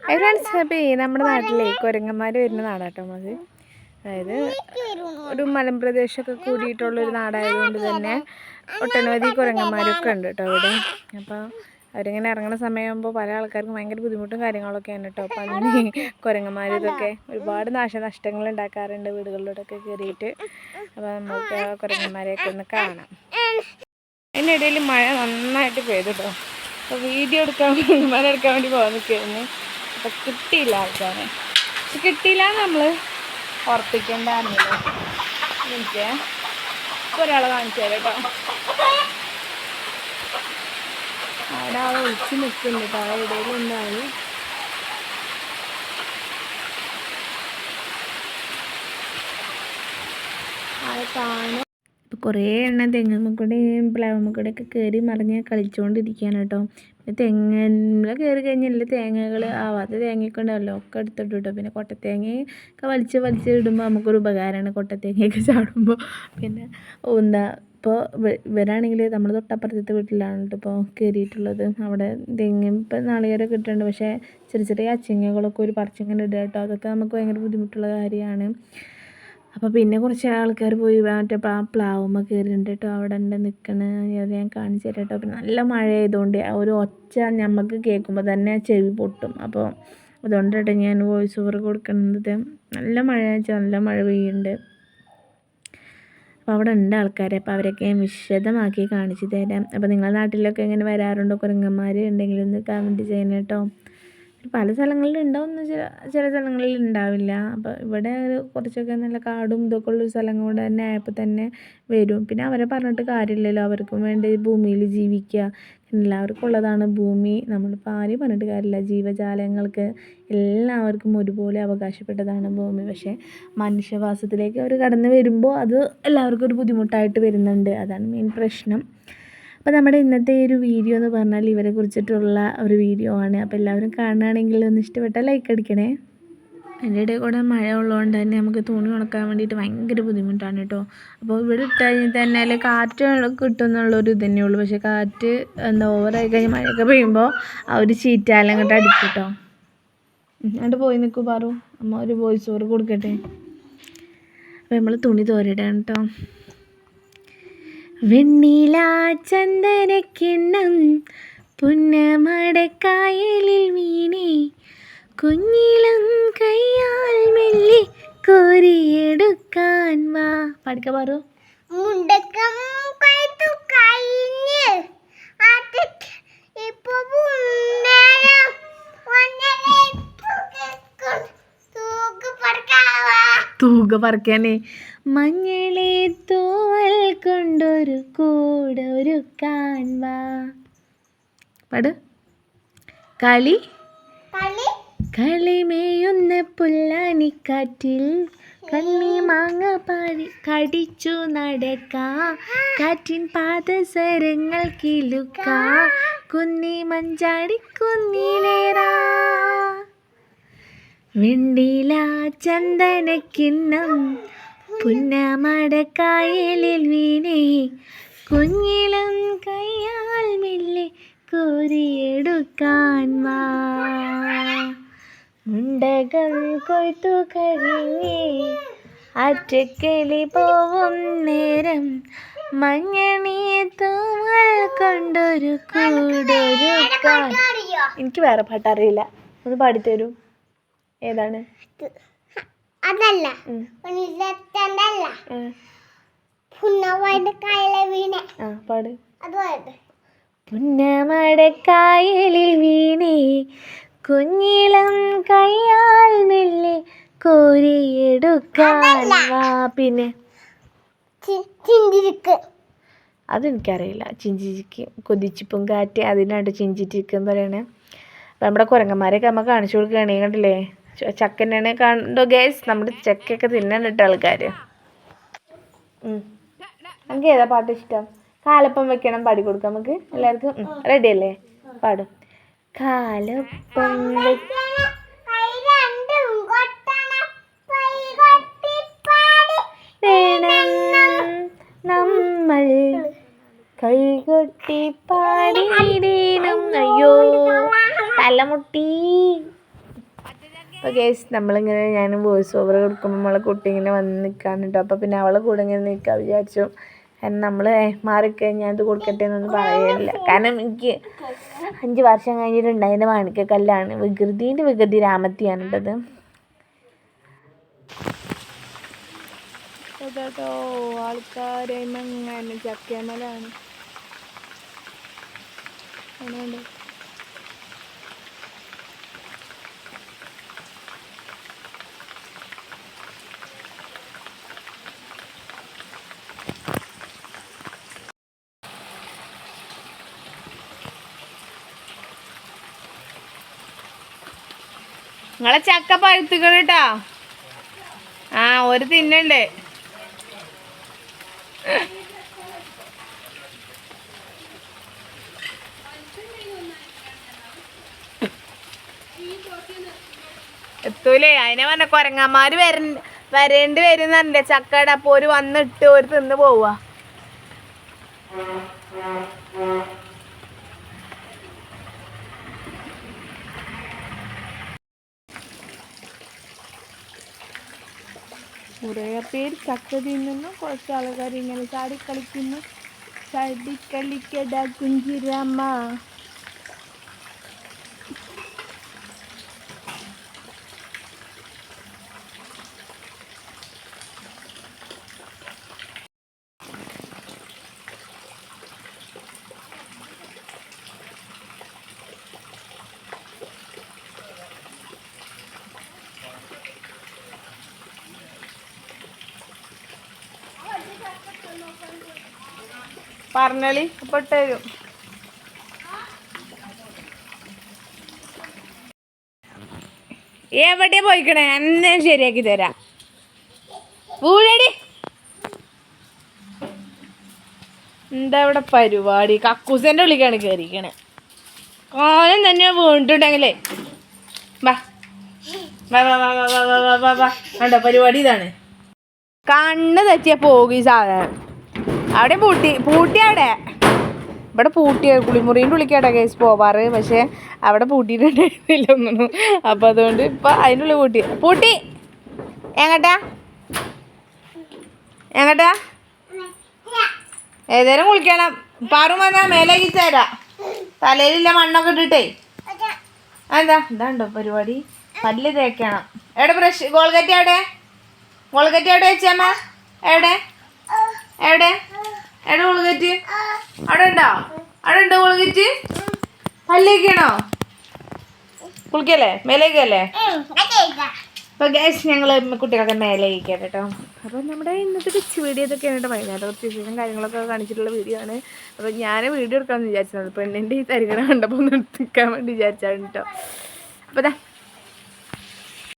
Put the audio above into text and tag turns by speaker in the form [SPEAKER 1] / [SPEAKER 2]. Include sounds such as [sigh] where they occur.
[SPEAKER 1] Friends അപ്പോൾ നമ്മുടെ നാട്ടിലെ കുരങ്ങന്മാർ വരുന്ന നാടാട്ടോ നമുക്ക് അതായത് ഒരു മലമ്പ്രദേശമൊക്കെ കൂടിയിട്ടുള്ളൊരു നാടായതുകൊണ്ട് തന്നെ ഒട്ടനവധി കുരങ്ങന്മാരൊക്കെ ഉണ്ട് കേട്ടോ അവിടെ അപ്പോൾ അവരിങ്ങനെ ഇറങ്ങുന്ന സമയമാകുമ്പോൾ പല ആൾക്കാർക്കും ഭയങ്കര ബുദ്ധിമുട്ടും കാര്യങ്ങളൊക്കെയാണ് കേട്ടോ പന്നി കുരങ്ങന്മാർ ഇതൊക്കെ ഒരുപാട് നാശനഷ്ടങ്ങൾ ഉണ്ടാക്കാറുണ്ട് വീടുകളിലൂടെയൊക്കെ കയറിയിട്ട് അപ്പോൾ നമുക്ക് കുരങ്ങന്മാരെയൊക്കെ ഒന്ന് കാണാം. അതിന്റെ ഇടയിൽ മഴ നന്നായിട്ട് പെയ്തു കേട്ടോ അപ്പോൾ വീഡിയോ എടുക്കാൻ [laughs] കുരങ്ങന്മാരെ എടുക്കാൻ വേണ്ടി പോകാൻ നിൽക്കുകയായിരുന്നു. അപ്പോൾ കിട്ടിയില്ല ആൾക്കാരെ. പക്ഷെ കിട്ടിയില്ല നമ്മൾ ഉറപ്പിക്കേണ്ടായിരുന്നില്ല എനിക്ക് ഒരാളെ കാണിച്ചു തരാം കേട്ടോ. അവിടെ ആളെ ഒളിച്ച് നിൽക്കുന്നുണ്ട് കേട്ടോ. അവിടെ എന്താണ് ആളെ കാണാൻ കുറേ എണ്ണം തെങ്ങുമ്മക്കൂടെയും പ്ലാവുമ്മക്കൂടെയൊക്കെ കയറി മറിഞ്ഞ് കളിച്ചുകൊണ്ടിരിക്കുകയാണ് കേട്ടോ. പിന്നെ തെങ്ങിൽ കയറി കഴിഞ്ഞാൽ തേങ്ങകൾ ആവാത്ത തേങ്ങയൊക്കെ ഉണ്ടാവല്ലോ ഒക്കെ എടുത്തിട്ട് കേട്ടോ. പിന്നെ കൊട്ടത്തേങ്ങയൊക്കെ വലിച്ച് വലിച്ച് ഇടുമ്പോൾ നമുക്കൊരു ഉപകാരമാണ് കൊട്ടത്തേങ്ങയൊക്കെ ചാടുമ്പോൾ പിന്നെ എന്താ ഇപ്പോൾ ഇവരാണെങ്കിൽ നമ്മൾ തൊട്ടപ്പുറത്തെ വീട്ടിലാണ് കേട്ടോ ഇപ്പോൾ കയറിയിട്ടുള്ളത് അവിടെ തെങ്ങ് ഇപ്പം നാളികേരം ഇട്ടിട്ടുണ്ട് പക്ഷേ ചെറിയ ചെറിയ അച്ചിങ്ങകളൊക്കെ ഒരു പറിച്ചിങ്ങനെ ഇടുക കേട്ടോ. അതൊക്കെ നമുക്ക് ഭയങ്കര ബുദ്ധിമുട്ടുള്ള കാര്യമാണ്. അപ്പോൾ പിന്നെ കുറച്ച് ആൾക്കാർ പോയി മറ്റേ പ്ലാ പ്ലാവുമ്മ കയറിയിട്ടുണ്ട് കേട്ടോ അവിടെ ഉണ്ട് നിൽക്കണ ഞാൻ കാണിച്ചു തരാം കേട്ടോ നല്ല മഴ ആയതുകൊണ്ട് ആ ഒരു ഒച്ച നമുക്ക് കേൾക്കുമ്പോൾ തന്നെ ചെവി പൊട്ടും. അപ്പോൾ അതുകൊണ്ട് കേട്ടോ ഞാൻ വോയിസ് ഓവർ കൊടുക്കുന്നത് നല്ല മഴ വെച്ചാൽ നല്ല മഴ പെയ്യുന്നുണ്ട് അപ്പോൾ അവിടെ ഉണ്ട് ആൾക്കാർ അപ്പോൾ അവരൊക്കെ വിശദമാക്കി കാണിച്ചു തരാം. അപ്പോൾ നിങ്ങളുടെ നാട്ടിലൊക്കെ എങ്ങനെ വരാറുണ്ടോ? കുരങ്ങന്മാർ ഉണ്ടെങ്കിൽ ഒന്ന് കമന്റ് ചെയ്യണം കേട്ടോ പല സ്ഥലങ്ങളിൽ ഉണ്ടാവും ചില ചില സ്ഥലങ്ങളിൽ ഉണ്ടാവില്ല. അപ്പോൾ ഇവിടെ ഒരു കുറച്ചൊക്കെ നല്ല കാടും ഇതൊക്കെ ഉള്ളൊരു സ്ഥലം കൊണ്ട് തന്നെ ആയപ്പോൾ തന്നെ വരും. പിന്നെ അവരെ പറഞ്ഞിട്ട് കാര്യമില്ലല്ലോ. അവർക്കും വേണ്ടി ഭൂമിയിൽ ജീവിക്കുക. എല്ലാവർക്കും ഉള്ളതാണ് ഭൂമി. നമ്മളിപ്പോൾ ആരെയും പറഞ്ഞിട്ട് കാര്യമില്ല. ജീവജാലങ്ങൾക്ക് എല്ലാവർക്കും ഒരുപോലെ അവകാശപ്പെട്ടതാണ് ഭൂമി. പക്ഷേ മനുഷ്യവാസത്തിലേക്ക് അവർ കടന്നു വരുമ്പോൾ അത് എല്ലാവർക്കും ഒരു ബുദ്ധിമുട്ടായിട്ട് വരുന്നുണ്ട്. അതാണ് മെയിൻ പ്രശ്നം. അപ്പോൾ നമ്മുടെ ഇന്നത്തെ ഈ ഒരു വീഡിയോ എന്ന് പറഞ്ഞാൽ ഇവരെ കുറിച്ചിട്ടുള്ള ഒരു വീഡിയോ ആണ്. അപ്പോൾ എല്ലാവരും കാണുകയാണെങ്കിൽ ഒന്ന് ഇഷ്ടപ്പെട്ടാൽ ലൈക്ക് അടിക്കണേ. അതിന്റെ ഇടയിൽ കൂടെ മഴ ഉള്ളതുകൊണ്ട് തന്നെ നമുക്ക് തുണി ഉണക്കാൻ വേണ്ടിയിട്ട് ഭയങ്കര ബുദ്ധിമുട്ടാണ് കേട്ടോ. അപ്പോൾ ഇവിടെ ഇട്ട് കഴിഞ്ഞാൽ തന്നെ അതിൽ കാറ്റ് കിട്ടും എന്നുള്ളൊരു ഇത് തന്നെ ഉള്ളൂ. പക്ഷേ കാറ്റ് എന്താ ഓവറായി കഴിഞ്ഞ് മഴയൊക്കെ പെയ്യുമ്പോൾ ആ ഒരു ചീറ്റാലും അങ്ങോട്ട് അടിക്കും കേട്ടോ. അങ്ങോട്ട് പോയി നിൽക്കൂ പാറു. അമ്മ ഒരു വോയിസ് ഓവർ കൊടുക്കട്ടെ. അപ്പോൾ നമ്മൾ തുണി തോരിടാണ് കേട്ടോ. വെണ്ണില ചന്ദനക്കിണ്ണം പുന്നമടക്കായലിൽ വീണേ കുഞ്ഞിളം കയ്യാൽ മെല്ലെ കോരിയെടുക്കാൻ വാ. പഠിക്ക പാറു
[SPEAKER 2] മുണ്ടക്കം കൊയ്ത്തു കഴിഞ്ഞ് അത് ഇപ്പൊ നേരം ഒന്നര തൂക്ക് പറക്കാവാ
[SPEAKER 1] തൂക പറിക്കാനേ മഞ്ഞളെ തൂവൽ കൊണ്ടൊരു കൂടൊരു ഒരുക്കാൻ വാ പാട്. കളി.
[SPEAKER 2] കളി.
[SPEAKER 1] കളിമേയുന്ന പുല്ലാനിക്കാറ്റിൽ കണ്ണി മാങ്ങ പാടി കടിച്ചു നടക്കാ. കാറ്റിൻ പാദസരങ്ങൾ കിലുക്ക. കുന്നി മഞ്ചാടി കുന്നിലേറാ വെണ്ടില ചന്ദനക്കിണ്ണം പുന്നമടക്കായലിൽ വീണേ കുഞ്ഞിലും കയ്യാൽ മെല്ലെ കോരിയെടുക്കാൻ വാ മുണ്ടകം കൊയ്ത്തു കഴിഞ്ഞേ അറ്റക്കിളി പോവും നേരം മഞ്ഞണിയെ തൂവൽ കൊണ്ടൊരു കൂടൊരുക്കാൻ എനിക്ക് വേറെ പാട്ട് അറിയില്ല ഒന്ന് പാടിത്തരൂ ഏതാണ്?
[SPEAKER 2] അതല്ല.
[SPEAKER 1] പാട്. പുന്നമടക്കായലിൽ വീണേ. കുഞ്ഞിളം കയ്യാൽ മെല്ലെ കോരിയെടുക്കാൻ വാ പിന്നെ. അതെനിക്കറിയില്ല. ചിഞ്ചിക്ക് കൊതിച്ചിപ്പും കാറ്റ് അതിനായിട്ട് ചിഞ്ചിറ്റിക്ക് എന്ന് പറയണേ. അപ്പം നമ്മുടെ കുരങ്ങന്മാരെയൊക്കെ നമ്മൾ കാണിച്ചു കൊടുക്കുകയാണ് കണ്ടില്ലേ? ചക്കനാണ് കണ്ടോ ഗേസ് നമ്മുടെ ചക്കയൊക്കെ തിന്നാൻ ഇട്ട ആൾക്കാർ നമുക്ക് ഏതാ പാട്ട് ഇഷ്ടം? കാലപ്പം വെക്കണം പാടി കൊടുക്കാം നമുക്ക്. എല്ലാവർക്കും റെഡി അല്ലേ? പാടും. കാലപ്പം നമ്മൾ കൈകൊട്ടി പാടിയിടേണം. അയ്യോ തലമുട്ടി. അപ്പോൾ കേസ് നമ്മളിങ്ങനെ ഞാൻ വോയിസ് ഓവർ കൊടുക്കുമ്പോൾ നമ്മളെ കുട്ടി ഇങ്ങനെ വന്ന് നിൽക്കാൻ കേട്ടോ അപ്പോൾ പിന്നെ അവളെ കൂടെ ഇങ്ങനെ നിൽക്കാൻ വിചാരിച്ചു. കാരണം നമ്മൾ മാറിക്കഴിഞ്ഞാൽ ഇത് കൊടുക്കട്ടെ എന്നൊന്നും പറയില്ല കാരണം എനിക്ക് അഞ്ച് വർഷം കഴിഞ്ഞിട്ടുണ്ടായിരുന്ന മാണിക്കക്കല്ലാണ് വികൃതിന്റെ വികൃതി രാമത്തിയാണ് കേട്ടത് അതാട്ടോ ആൾക്കാരെ ചക്കേമലാണ്. അതുകൊണ്ട് നിങ്ങളെ ചക്ക പഴുത്തുക്കണ കേട്ടാ ആ ഒരു തിന്നണ്ട്. എത്തൂലേ? അതിനെ പറഞ്ഞ കൊരങ്ങന്മാര് വര വരേണ്ടി വരുന്നുണ്ട് ചക്കയുടെ അപ്പൊ ഒരു വന്നിട്ട് ഒരു തിന്ന് പോവാ. കുറേ പേര് ചക്ക തിന്നുന്നു കുറച്ച് ആൾക്കാർ ഇങ്ങനെ ചാടിക്കളിക്കുന്നു. കളിക്കുന്നു ചാടി കളിക്കട കുഞ്ചിരമ്മ. പറഞ്ഞളി അപ്പൊ ഇട്ടരും എവിടെ പോയിക്കണേ? എന്നെ ശരിയാക്കി തരാ. പൂഴടി എന്താ ഇവിടെ പരിപാടി? കക്കൂസന്റെ ഉള്ളിക്കാണ് കയറിക്കണേ കാലം തന്നെ വീണിട്ടുണ്ടെങ്കിലേ. വാ. വാ വാ വാ പരിപാടി ഇതാണ്. കണ്ണ് തെറ്റിയാ പോകും ഈ സാധനം. അവിടെ പൂട്ടി പൂട്ടി അവിടെ. ഇവിടെ പൂട്ടിയ കുളിമുറീന്റെ ഉള്ളിക്കാട്ടാ കേസ് പോവാറ്. പക്ഷേ അവിടെ പൂട്ടിയിട്ടുണ്ടായിരുന്നില്ല ഒന്നും അപ്പോൾ അതുകൊണ്ട് ഇപ്പം അതിന്റെ ഉള്ളിൽ പൂട്ടി. പൂട്ടി. എങ്ങട്ടാ? എങ്ങട്ടാ? ഏതേലും കുളിക്കണം. പാറും വന്നാ മേലേക്ക് തരാ തലയിലില്ല മണ്ണൊക്കെ ഇട്ടിട്ടേ. എന്താ ഇതാണ്ടോ പരിപാടി? പല്ല് തേക്കണം. എവിടെ ബ്രഷ് ഗോൾഗറ്റ് എവിടെ? ഗോൾഗറ്റ് എവിടെ വെച്ചമ്മ എവിടെ? എവിടെ? എവിടെ കൊളുകറ്റ് അവിടെ ഉണ്ടോ? അവിടെ ഉണ്ടോ ഗോൾഗറ്റ് പല്ലേക്കാണോ? കുളിക്കല്ലേ? മേലേക്കല്ലേ? അപ്പോൾ ഗ്യാസ് ഞങ്ങൾ കുട്ടികളൊക്കെ മേലെ ഇരിക്കാം കേട്ടോ. അപ്പോൾ നമ്മുടെ ഇന്നത്തെ പിച്ച് വീഡിയോ ഇതൊക്കെയാണ് കേട്ടോ കുറച്ച് വിശേഷം കാര്യങ്ങളൊക്കെ കാണിച്ചിട്ടുള്ള വീഡിയോ ആണ്. അപ്പോൾ ഞാൻ വീഡിയോ എടുക്കാമെന്ന് വിചാരിച്ചത് പെണ്ണിന്റെ ഈ തരികട കണ്ടപ്പോൾ ഒന്ന് എടുക്കാൻ വേണ്ടി വിചാരിച്ചാണ് കേട്ടോ. അപ്പോൾ